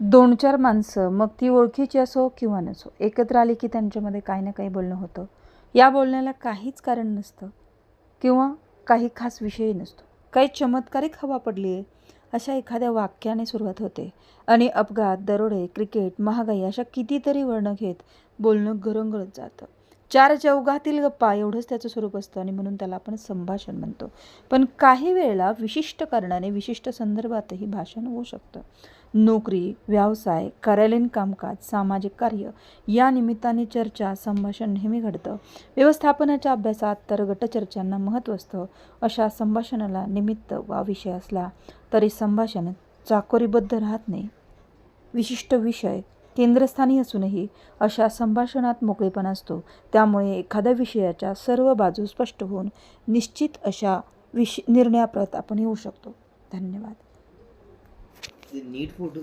दोन चार माणसं मग ती ओळखीची असो किंवा नसो एकत्र आली की त्यांच्यामध्ये काही ना काही बोलणं होतं. या बोलण्याला काहीच कारण नसतं किंवा काही खास विषयही नसतो. काही चमत्कारिक हवा पडली आहे अशा एखाद्या वाक्याने सुरुवात होते. आणि अपघात दरोडे क्रिकेट महागाई अशा कितीतरी वर्ण घेत बोलणं गरंगळत जातं. चार चौघातील गप्पा एवढंच त्याचं स्वरूप असतं आणि म्हणून त्याला आपण संभाषण म्हणतो. पण काही वेळेला विशिष्ट कारणाने विशिष्ट संदर्भातही भाषण होऊ शकतं. नोकरी व्यवसाय कार्यालयीन कामकाज सामाजिक कार्य या निमित्ताने चर्चा संभाषण नेहमी घडतं. व्यवस्थापनाच्या अभ्यासात तर गटचर्चांना महत्त्व असतं. अशा संभाषणाला निमित्त वा विषय असला तरी संभाषण चाकोरीबद्ध राहत नाही. विशिष्ट विषय केंद्रस्थानी असूनही अशा संभाषणात मोकळेपणा असतो. त्यामुळे एखाद्या विषयाच्या सर्व बाजू स्पष्ट होऊन निश्चित अशा विश निर्णयाप्रत आपण येऊ शकतो. धन्यवाद. नीट फोटो